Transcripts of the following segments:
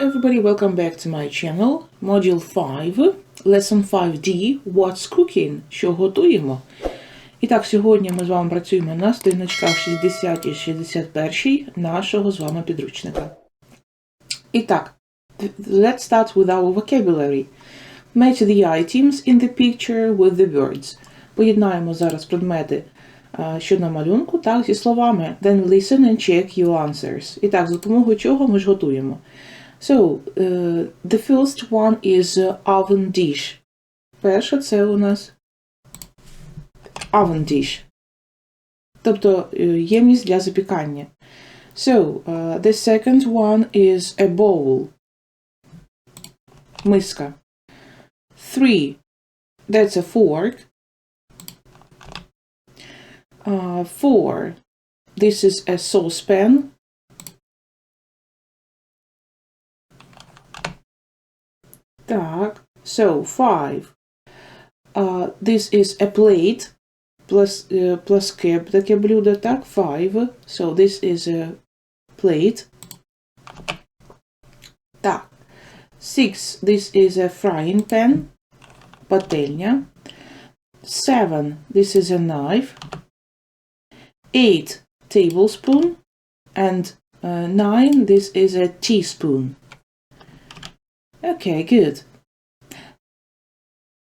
everybody, welcome back to my channel. Module 5, Lesson 5D, What's Cooking? Що готуємо? І так, сьогодні ми з вами працюємо на сторіночках 60 і 61 нашого з вами підручника. І так, let's start with our vocabulary. Match the items in the picture with the words. Поєднаємо зараз предмети, що на малюнку, так, зі словами. Then listen and check your answers. І так, за допомогою чого ми ж готуємо. So, uh, the first one is uh, oven dish. Перше це у нас oven dish. Тобто е, ємність для запікання. So, uh, the second one is a bowl. Миска. Three. That's a fork. Uh, four. This is a saucepan. Так. So, five. Uh, this is a plate. Plus, uh, пласке таке блюдо, так? Five. So, this is a plate. Так. Six. This is a frying pan. Пательня. Seven. This is a knife. Eight. Tablespoon. And uh, nine. This is a teaspoon. Okay, good.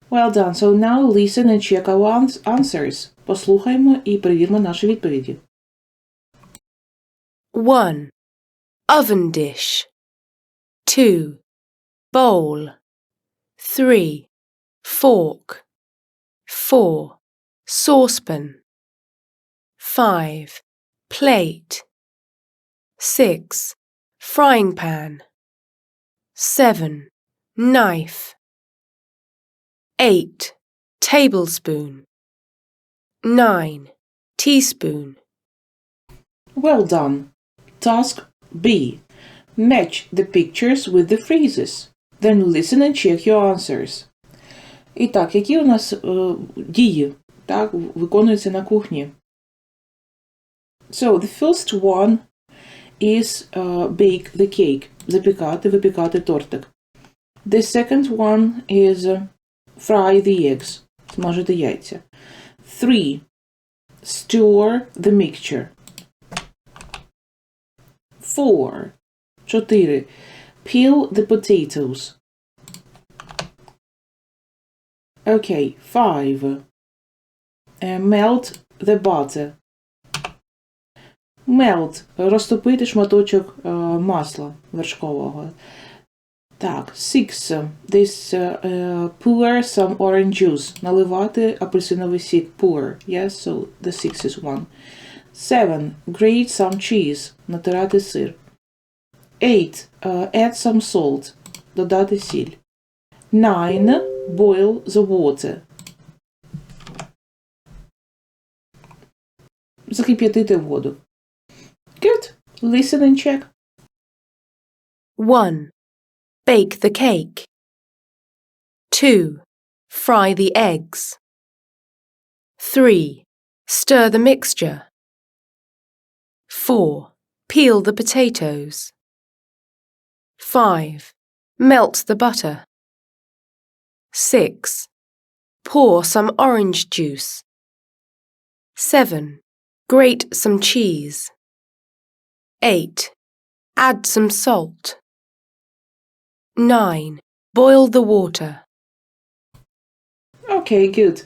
Well done. So now listen and check our ans- answers. Послухаймо і перевіримо наші відповіді. 1. Oven dish. 2. Bowl. 3. Fork. 4. Saucepan. 5. Plate. 6. Frying pan. 7. Knife. 8. Tablespoon. 9. Teaspoon. Well done. Task B. Match the pictures with the phrases. Then listen and check your answers. І так, які у нас е, дії так, виконуються на кухні? So, the first one is uh, bake the cake. Запікати, випікати тортик. The second one is uh, fry the eggs. Смажити яйця. Three. Stir the mixture. Four. Чотири. Peel the potatoes. Okay, five. Uh, melt the butter. Melt. Розтопити шматочок е, масла вершкового. Так, six. This uh, uh, pour some orange juice. Наливати апельсиновий сік. Pour. Yes, so the six is one. Seven. Grate some cheese. Натирати сир. Eight. Uh, add some salt. Додати сіль. Nine. Boil the water. Закип'ятити воду. Good. Listen and check. 1. Bake the cake. 2. Fry the eggs. 3. Stir the mixture. 4. Peel the potatoes. 5. Melt the butter. 6. Pour some orange juice. 7. Grate some cheese. 8. Add some salt. 9. Boil the water. Okay, good.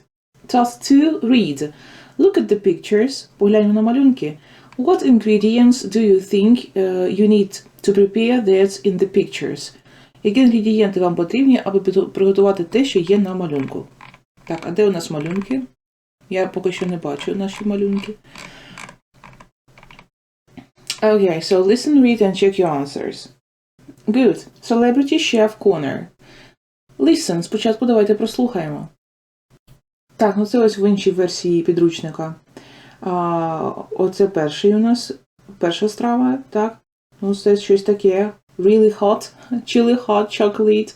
Task 2. Read. Look at the pictures. Погляньмо на малюнки. What ingredients do you think uh, you need to prepare that in the pictures? Які інгредієнти вам потрібні, аби підго- приготувати те, що є на малюнку? Так, а де у нас малюнки? Я поки що не бачу наші малюнки. Okay, so listen, read and check your answers. Good. Celebrity Chef Corner. Listen, спочатку давайте прослухаємо. Так, ну це ось в іншій версії підручника. А, оце перший у нас, перша страва, так. Ну, це щось таке. Really hot, chili hot chocolate.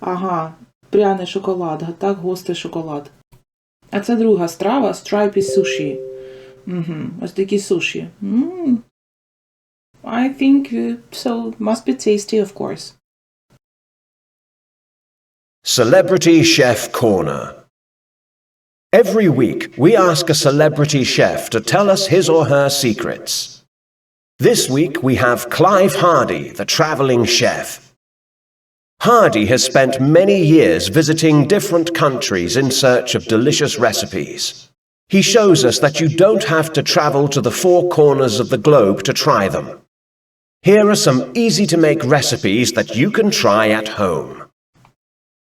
Ага, пряний шоколад, так, гострий шоколад. А це друга страва stripy sushi. Угу, ось такі суші. м I think uh, so. Must be tasty, of course. Celebrity Chef Corner. Every week, we ask a celebrity chef to tell us his or her secrets. This week, we have Clive Hardy, the travelling chef. Hardy has spent many years visiting different countries in search of delicious recipes. He shows us that you don't have to travel to the four corners of the globe to try them. Here are some easy to make recipes that you can try at home.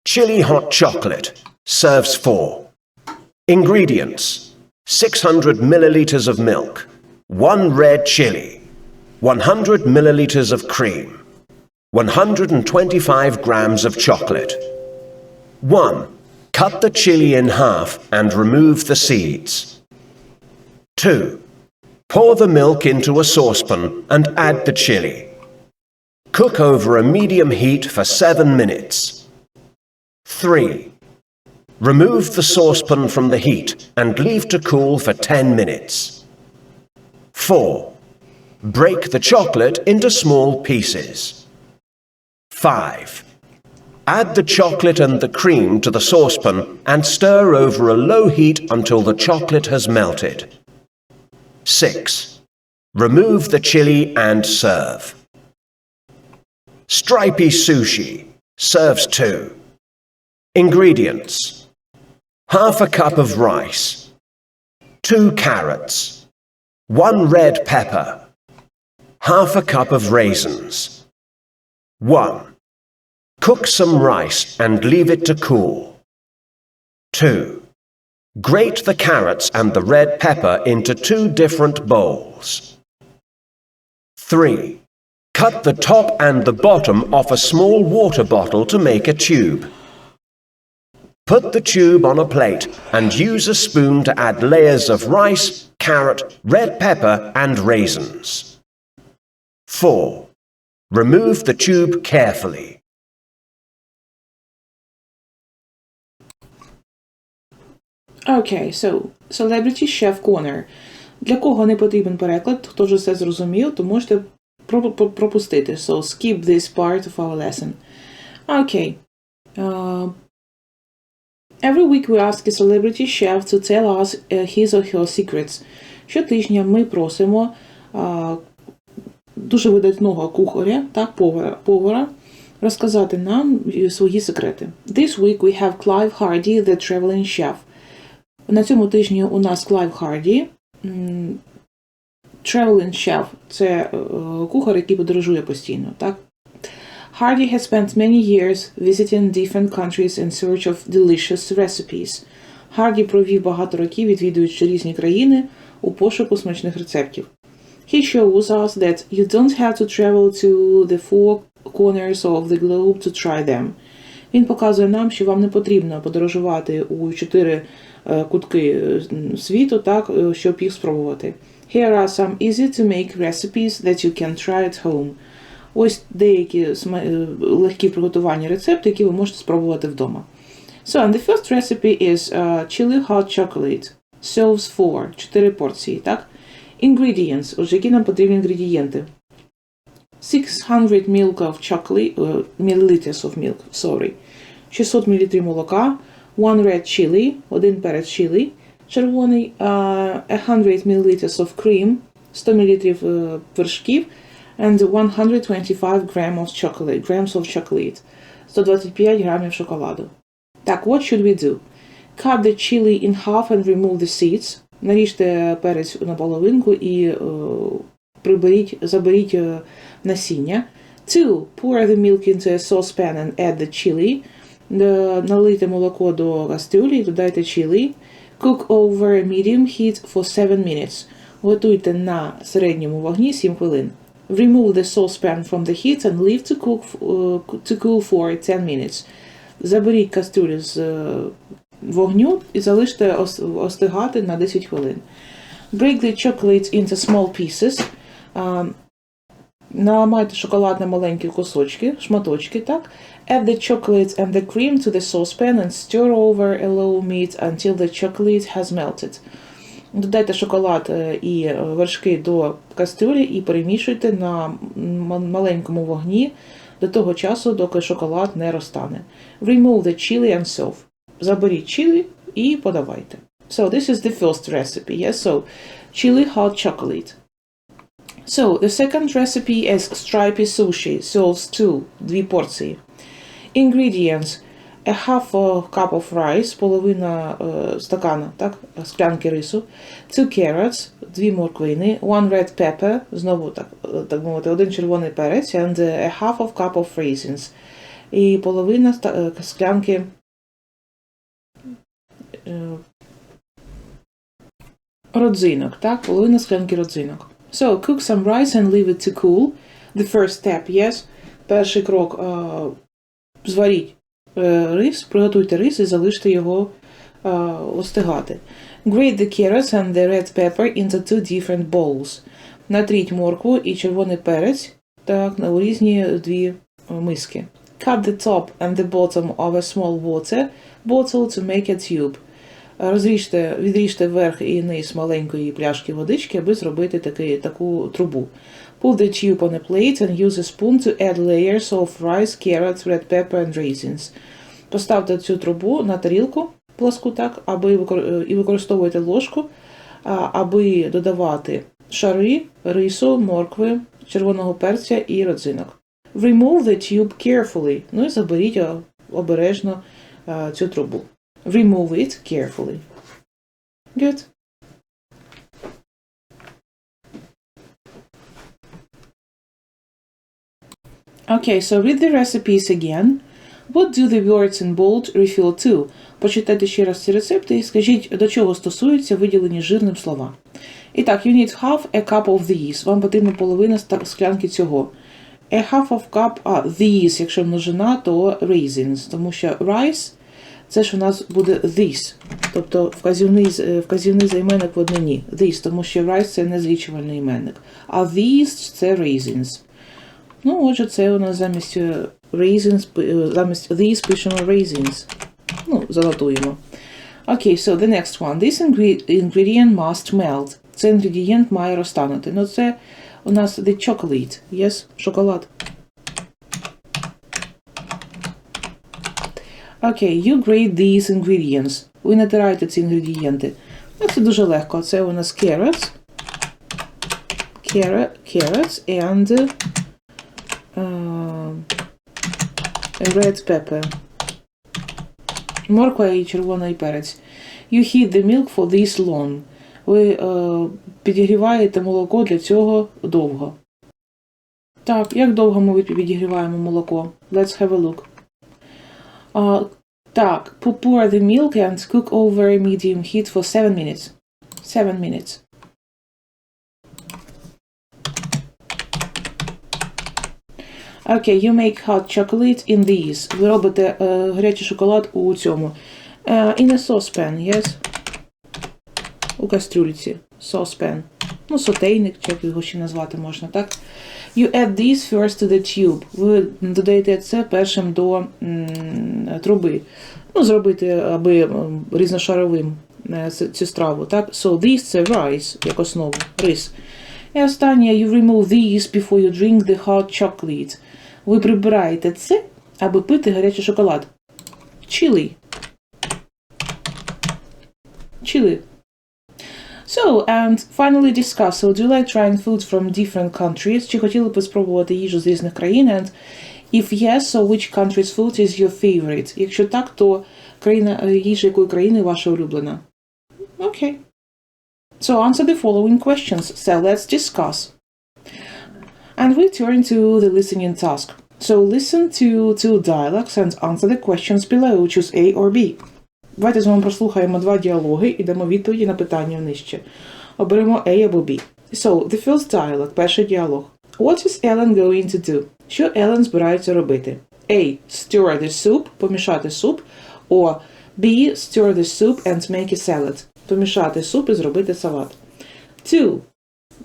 Chili hot chocolate serves four. Ingredients 600 milliliters of milk, 1 red chili, 100 milliliters of cream, 125 grams of chocolate. 1. Cut the chili in half and remove the seeds. 2. Pour the milk into a saucepan and add the chili. Cook over a medium heat for 7 minutes. 3. Remove the saucepan from the heat and leave to cool for 10 minutes. 4. Break the chocolate into small pieces. 5. Add the chocolate and the cream to the saucepan and stir over a low heat until the chocolate has melted. 6. Remove the chili and serve. Stripy sushi serves 2. Ingredients half a cup of rice, 2 carrots, 1 red pepper, half a cup of raisins. 1. Cook some rice and leave it to cool. 2. Grate the carrots and the red pepper into two different bowls. 3. Cut the top and the bottom off a small water bottle to make a tube. Put the tube on a plate and use a spoon to add layers of rice, carrot, red pepper, and raisins. 4. Remove the tube carefully. Okay, so Celebrity Chef Corner. Для кого не потрібен переклад, хто вже все зрозумів, то можете про- про- пропустити. So skip this part of our lesson. Окей. Okay. Uh, every week we ask a celebrity chef to tell us uh, his or her secrets. Щотижня ми просимо uh, дуже видатного кухаря, так, повара, повара розказати нам е, свої секрети. This week we have Clive Hardy, the traveling chef. На цьому тижні у нас Клайв Харді, traveling chef – це е, кухар, який подорожує постійно. Так? Hardy has spent many years visiting different countries in search of delicious recipes. Харді провів багато років, відвідуючи різні країни у пошуку смачних рецептів. He shows us that you don't have to travel to the four corners of the globe to try them. Він показує нам, що вам не потрібно подорожувати у чотири кутки е, світу, так, е, щоб їх спробувати. Here are some easy to make recipes that you can try at home. Ось деякі е, легкі приготування рецепти, які ви можете спробувати вдома. So, and the first recipe is uh, chili hot chocolate. Serves four. Чотири порції, так? Ingredients. Отже, які нам потрібні інгредієнти? 600 milk of chocolate, uh, milliliters of milk, sorry. 600 мл молока, 1 red chili, один перець чилі, червоний, uh, 100 ml of cream, 100 мл uh, вершків, and 125 grams of chocolate, grams of chocolate, 125 грамів шоколаду. Так, what should we do? Cut the chili in half and remove the seeds. Наріжте перець на половинку і е, приберіть, заберіть е, насіння. Two, pour the milk into a saucepan and add the chili. Е, Налийте молоко до кастрюлі і додайте чилі. Cook over medium heat for 7 minutes. Готуйте на середньому вогні 7 хвилин. Remove the saucepan from the heat and leave to cook е, to cool for 10 minutes. Заберіть кастрюлю з е, вогню і залиште ос- остигати на 10 хвилин. Break the chocolate into small pieces. Наламайте шоколад на маленькі кусочки, шматочки, так? Add the chocolate and the cream to the saucepan and stir over a low meat until the chocolate has melted. Додайте шоколад е, і е, вершки до кастрюлі і перемішуйте на маленькому вогні до того часу, доки шоколад не розтане. Remove the chili and serve. Заберіть чилі і подавайте. So this is the first recipe. Yes, so chili hot chocolate. So the second recipe is stripy sushi. Serves two, дві порції. Ingredients. A half a cup of rice, половина е, стакана, так, склянки рису, two carrots, дві морквини, one red pepper, знову так, е, так мовити, один червоний перець, and a half of cup of raisins. І половина ста- е, склянки родзинок, так, половина склянки родзинок. So, cook some rice and leave it to cool. The first step, yes. Перший крок, е, зваріть е, рис, приготуйте рис і залиште його е, остигати. Grate the carrots and the red pepper into two different bowls. Натріть моркву і червоний перець так, у різні дві е, миски. Cut the top and the bottom of a small water bottle to make a tube. Розріжте, відріжте верх і низ маленької пляшки водички, аби зробити таки, таку трубу. Put the tube on a plate and use a spoon to add layers of rice, carrots, red pepper and raisins. Поставте цю трубу на тарілку пласку так, аби і використовуйте ложку, аби додавати шари, рису, моркви, червоного перця і родзинок. Remove the tube carefully. Ну і заберіть обережно цю трубу. Remove it carefully. Good. Okay, so read the recipes again. What do the words in bold refer to? Почитайте ще раз ці рецепти і скажіть, до чого стосуються виділені жирним слова. І так, you need half a cup of these. Вам потрібна половина склянки цього. A half of cup, а, these, якщо множина, то raisins, тому що rice це ж у нас буде this, тобто вказівний, е, вказівний займенник в однині. This, тому що rice це не злічувальний іменник. А these це raisins. Ну, отже, це у нас замість е, raisins, е, замість these пишемо raisins. Ну, занотуємо. Окей, so the next one. This ingredient must melt. Цей інгредієнт має розтанути. Ну, це у нас the chocolate. Yes, шоколад. Окей, you grate these ingredients. Ви натираєте ці інгредієнти. Ну, це дуже легко. Це у нас carrots. Carrot, carrots and uh, red pepper. Морква і червоний перець. You heat the milk for this long. Ви е, підігріваєте молоко для цього довго. Так, як довго ми підігріваємо молоко? Let's have a look. А, так, pour the milk and cook over a medium heat for 7 minutes. 7 minutes. Okay, you make hot chocolate in these. Ви робите е, гарячий шоколад у цьому. Е, in a saucepan, yes? У кастрюльці. Saucepan. Ну, сотейник, чи як його ще назвати можна, так? You add these first to the tube. Ви додаєте це першим до м, труби. Ну, зробити, аби різношаровим е, цю страву, так? So this це rice, як основу, рис. І останнє, you remove these before you drink the hot chocolate. Ви прибираєте це, аби пити гарячий шоколад. Chili. Chili. So, and finally discuss. So, do you like trying food from different countries? Чи хотіли б спробувати їжу з різних країн? And if yes, so which country's food is your favorite? Якщо так, то країна, е, їжа якої країни ваша улюблена? Окей. So answer the following questions. So let's discuss. And we turn to the listening task. So listen to two dialogues and answer the questions below. Choose A or B. Давайте з вами прослухаємо два діалоги і дамо відповіді на питання нижче. Оберемо A або B. So, the first dialogue, перший діалог. What is Ellen going to do? Що Ellen збирається робити? A. Stir the soup, помішати суп. Or B. Stir the soup and make a salad. Помішати суп і зробити салат. 2.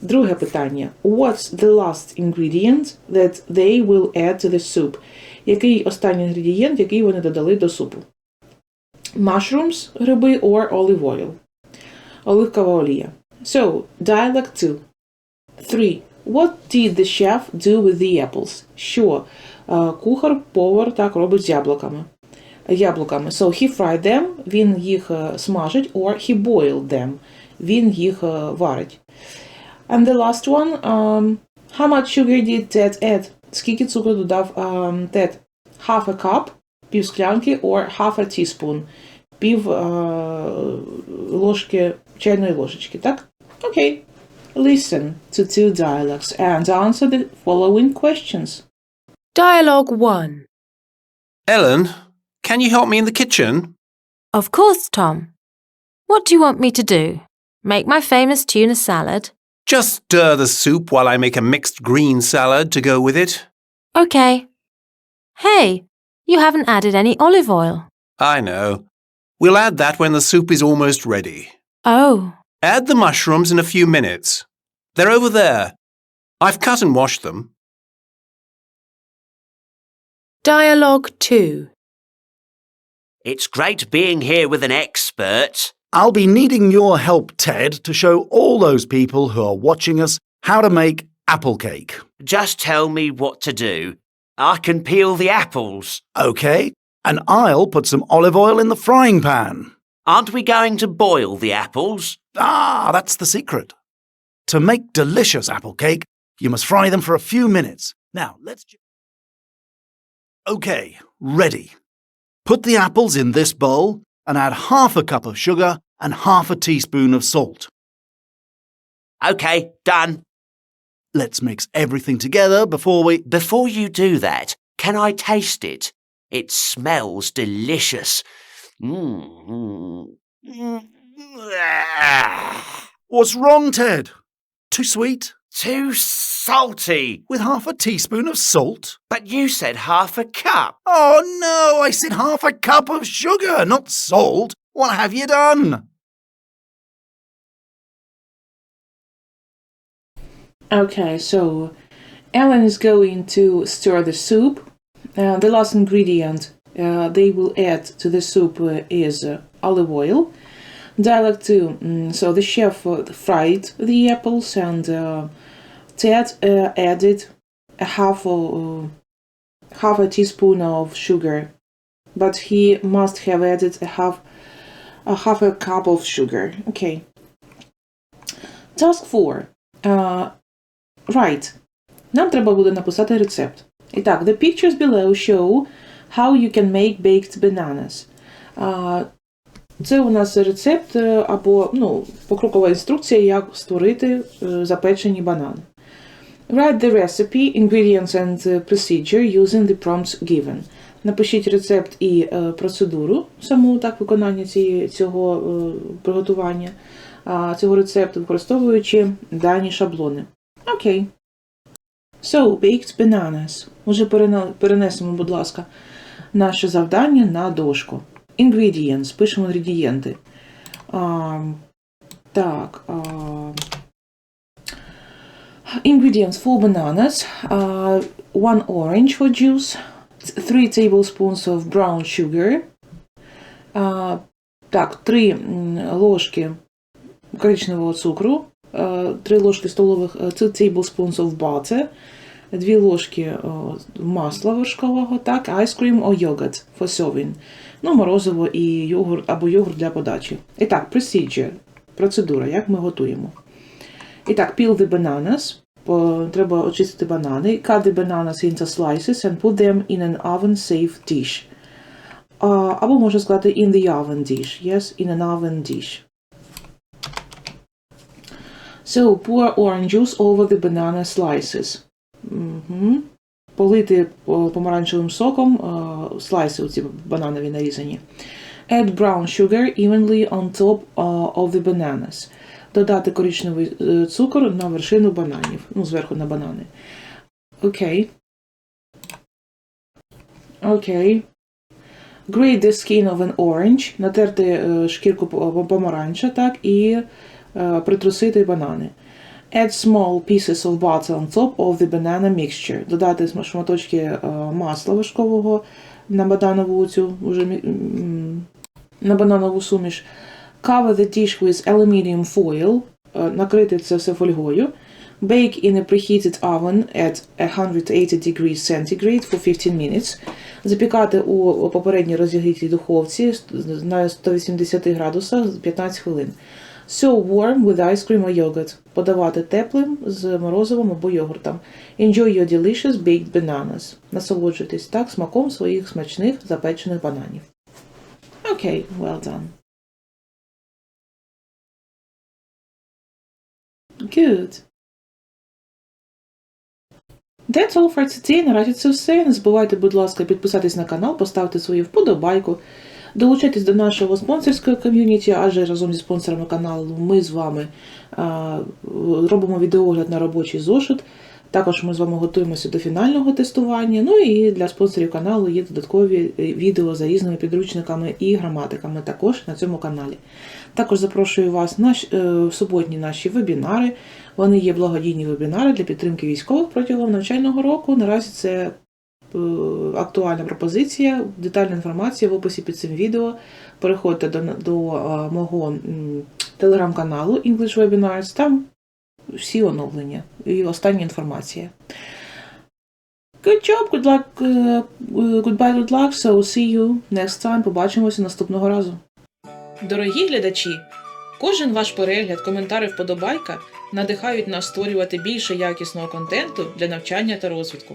Друге питання. What's the last ingredient that they will add to the soup? Який останній інгредієнт, який вони додали до супу? Mushrooms, гриби or olive oil. оливкова олія. So, dialogue 2. 3. What did the chef do with the apples? Що е, кухар, повар так робить з яблуками. Яблуками. So he fried them, він їх е, смажить, or he boiled them, він їх е, варить. And the last one, um, how much sugar did Ted add? Скільки цукру додав um, Ted? Half a cup, пів склянки, or half a teaspoon, пів е, ложки, чайної ложечки, так? Окей. Listen to two dialogues and answer the following questions. Dialogue 1. Ellen, can you help me in the kitchen? Of course, Tom. What do you want me to do? Make my famous tuna salad? Just stir the soup while I make a mixed green salad to go with it. Okay. Hey, you haven't added any olive oil. I know. We'll add that when the soup is almost ready. Oh, Add the mushrooms in a few minutes. They're over there. I've cut and washed them. Dialogue 2. It's great being here with an expert. I'll be needing your help, Ted, to show all those people who are watching us how to make apple cake. Just tell me what to do. I can peel the apples. Okay? And I'll put some olive oil in the frying pan. Aren't we going to boil the apples? Ah, that's the secret. To make delicious apple cake, you must fry them for a few minutes. Now, let's. Okay, ready. Put the apples in this bowl and add half a cup of sugar and half a teaspoon of salt. OK, done. Let's mix everything together before we. Before you do that, can I taste it? It smells delicious. Mm. What's wrong, Ted? Too sweet? Too salty. With half a teaspoon of salt? But you said half a cup. Oh no, I said half a cup of sugar, not salt. What have you done? Okay, so Ellen is going to stir the soup. Uh, the last ingredient uh, they will add to the soup uh, is uh, olive oil Dialogue 2. mm, so the chef uh, fried the apples and uh, Ted uh, added a half a, uh, half a teaspoon of sugar, but he must have added a half a half a cup of sugar. Okay. Task 4. Uh, Right. Нам треба буде написати рецепт. І так, the pictures below show how you can make baked bananas. А, Це у нас рецепт е, або ну, покрокова інструкція, як створити е, запечені банани. Write the recipe, ingredients and uh, procedure using the prompts given. Напишіть рецепт і е, процедуру саму так виконання цього е, приготування цього рецепту, використовуючи дані шаблони. Окей. So, baked bananas. Уже перенесемо, будь ласка, наше завдання на дошку. Ingredients. Пишемо інгредієнти. А, так. А, ingredients for bananas. Uh, one orange for juice. Three tablespoons of brown sugar. А, так, три ложки коричневого цукру. е, Три ложки столових е, two tablespoons of butter, дві ложки е, масла вершкового, так, ice cream or yogurt for serving. Ну, морозиво і йогурт або йогурт для подачі. І так, procedure, процедура, як ми готуємо. І так, peel the bananas. Треба очистити банани. Cut the bananas into slices and put them in an oven-safe dish. Або можна сказати in the oven dish. Yes, in an oven dish. So, pour orange juice over the banana slices. Угу. Полити помаранчевим соком е, слайси, оці бананові нарізані. Add brown sugar evenly on top uh, of the bananas. Додати коричневий е, цукор на вершину бананів. Ну, зверху на банани. Окей. Окей. Grate the skin of an orange. Натерти е, шкірку помаранча, так, і е, притрусити банани. Add small pieces of butter on top of the banana mixture. Додати шматочки е, масла вершкового на бананову цю уже на бананову суміш. Cover the dish with aluminium foil. Е, Накрити це все фольгою. Bake in a preheated oven at 180 degrees centigrade for 15 minutes. Запікати у попередньо розігрітій духовці на 180 градусах 15 хвилин. So warm with ice cream or yogurt. Подавати теплим з морозивом або йогуртом. Enjoy your delicious baked bananas. Насолоджуйтесь так смаком своїх смачних запечених бананів. Окей, well done. Good. That's all for today. Наразі це все. Не забувайте, будь ласка, підписатись на канал, поставити свою вподобайку, долучайтесь до нашого спонсорського ком'юніті, адже разом зі спонсорами каналу ми з вами робимо відеогляд на робочий зошит. Також ми з вами готуємося до фінального тестування. Ну і для спонсорів каналу є додаткові е, відео за різними підручниками і граматиками також на цьому каналі. Також запрошую вас на е, суботні наші вебінари. Вони є благодійні вебінари для підтримки військових протягом навчального року. Наразі це актуальна пропозиція, детальна інформація в описі під цим відео. Переходьте до, до е, мого телеграм-каналу English Webinars, там всі оновлення і остання інформація. Good job, good luck, е, е, goodbye, good luck, so see you next time. Побачимося наступного разу. Дорогі глядачі, кожен ваш перегляд, коментар і вподобайка надихають нас створювати більше якісного контенту для навчання та розвитку.